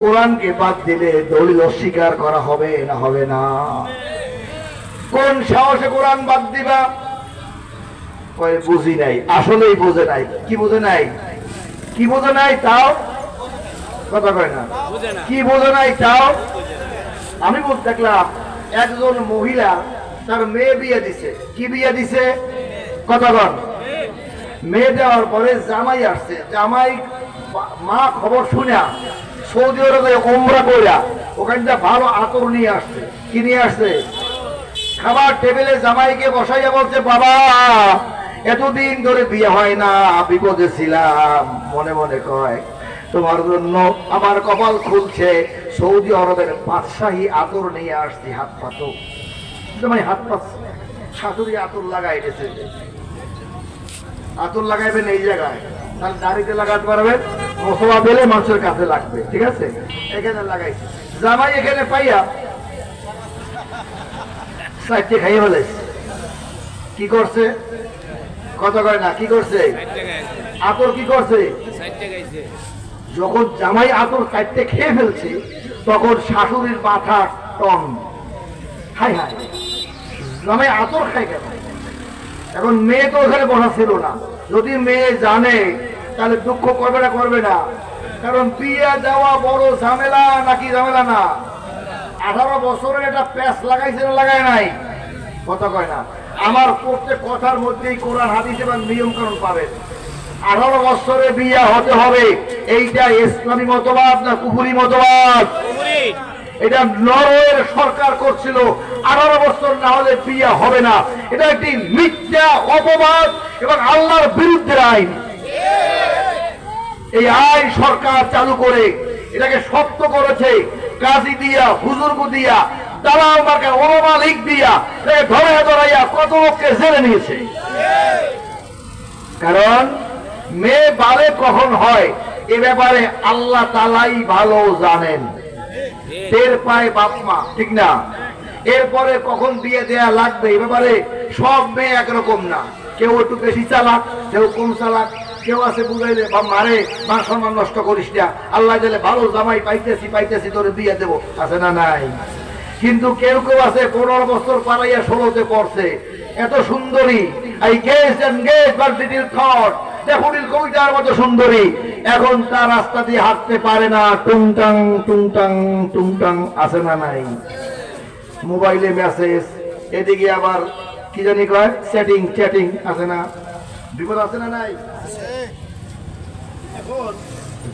কোরআনকে বাদ দিলে দলিল অস্বীকার করা হবে না হবে না? কোন সাহসে কোরআন বাদ দিবা? কয় বুঝি নাই। আসলেই বোঝে নাই। কি বোঝে নাই? কি বোঝে নাই তাও? কথা কয় না। কি বোঝে নাই তাও? আমি বলতে দেখলাম একজন মহিলা তার মেয়ে বিয়ে দিছে। কি বিয়ে দিছে? কথা কন। মেয়ে দেওয়ার পরে জামাই আসছে। জামাই মা খবর শুনে সৌদি আরবে ওমরা কইরা ওখানটা ভালো আতর নিয়ে আসছে। কি নিয়ে আসছে? খাবার টেবিলে জামাইকে বসাইয়া বলছে, বাবা, এতদিন ধরে বিয়ে হয় না, বিপদে ছিলাম। মনে মনে কয়, তোমার জন্য আমার কপাল খুলছে। সৌদি আরবের বাদশাহী আতর নিয়ে আসছি, হাত পাতো জামাই হাত পাত শাশুড়ি আতর লাগাই গেছে আতর লাগাইবেন এই জায়গায়। তাহলে দাড়িতে লাগাতে পারবেন? মশলা দিলে মানুষের কাছে লাগবে ঠিক আছে? এখানে লাগাইছে জামাই এখানে পাইয়া চারটে খাইয়ে ফেলেছে কি করছে? কত করে না কি করছে? আতর কি করছে? যখন জামাই আতর কাটতে খেয়ে ফেলছে তখন শাশুড়ির মাথা টন হাই হাই। জামাই আতর খাই কেন? এখন মেয়ে তো ওখানে বসা ছিল না। যদি মেয়ে জানে তাহলে দুঃখ করবে না করবে না। কারণ বিয়ে দেওয়া বড় ঝামেলা নাকি ঝামেলা না? আঠারো বছরের একটা প্যাস লাগাইছে না লাগায় নাই? কথা কয় না। আমার প্রত্যেক কথার মধ্যেই কোরআন হাদিস এবং নিয়ম কানুন পাবেন আঠারো বছরে বিয়ে হতে হবে। এইটা ইসলামী মতবাদ না কুপুরি মতবাদ? এটা নরওয়ের সরকার করছিল। আঠারো বছর না হলে বিয়ে হবে না। এটা একটি মিথ্যা অপবাদ এবং আল্লাহর বিরুদ্ধে আইন। এই আইন সরকার চালু করে এটাকে শক্ত করেছে, কাজী দিয়া হুজুরগু দিয়া মেয়ে কখন হয়, এ ব্যাপারে আল্লাহ তালাই ভালো জানেন। পায় বাপ মা, ঠিক না? এরপরে কখন বিয়ে দেয়া লাগবে, এ ব্যাপারে সব মেয়ে একরকম না। কেউ একটু বেশি চালাক, কেউ কম চালাক কেউ আছে বুঝাইলে বা মারে মা সম্মান নষ্ট করিস না। আল্লাহ দিলে ভালো জামাই পাইতেছি পাইতেছি, তোরে বিয়ে দেবো। আছে না নাই? কিন্তু কেউ কেউ আছে, পনেরো বছর পালাইয়া ষোলোতে পড়ছে। এত সুন্দরী। I guess and guess but thought দেখুনিল কবিতার মতো সুন্দরী। এখন তার রাস্তা দিয়ে হাঁটতে পারে না। টুংটাং টুংটাং টুংটাং, আছে না নাই? মোবাইলে মেসেজ, এদিকে আবার কি জানি কয়, সেটিং, চ্যাটিং, আছে না? বিপদ আছে না নাই? এখন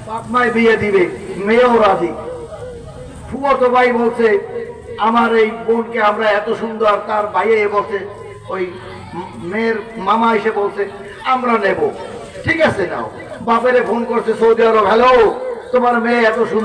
বাপ বিয়ে দিবে মেয়েও রাজি। ফুয়াতো ভাই বলছে আমার এই বোনকে আমরা এত সুন্দর তার ভাইয়ে বসে ওই মেয়ের মামা এসে বলছে আমরা নেব। ঠিক আছে নাও। বাপেরে ফোন করছে সৌদি আরব হ্যালো তোমার মেয়ে এত সুন্দর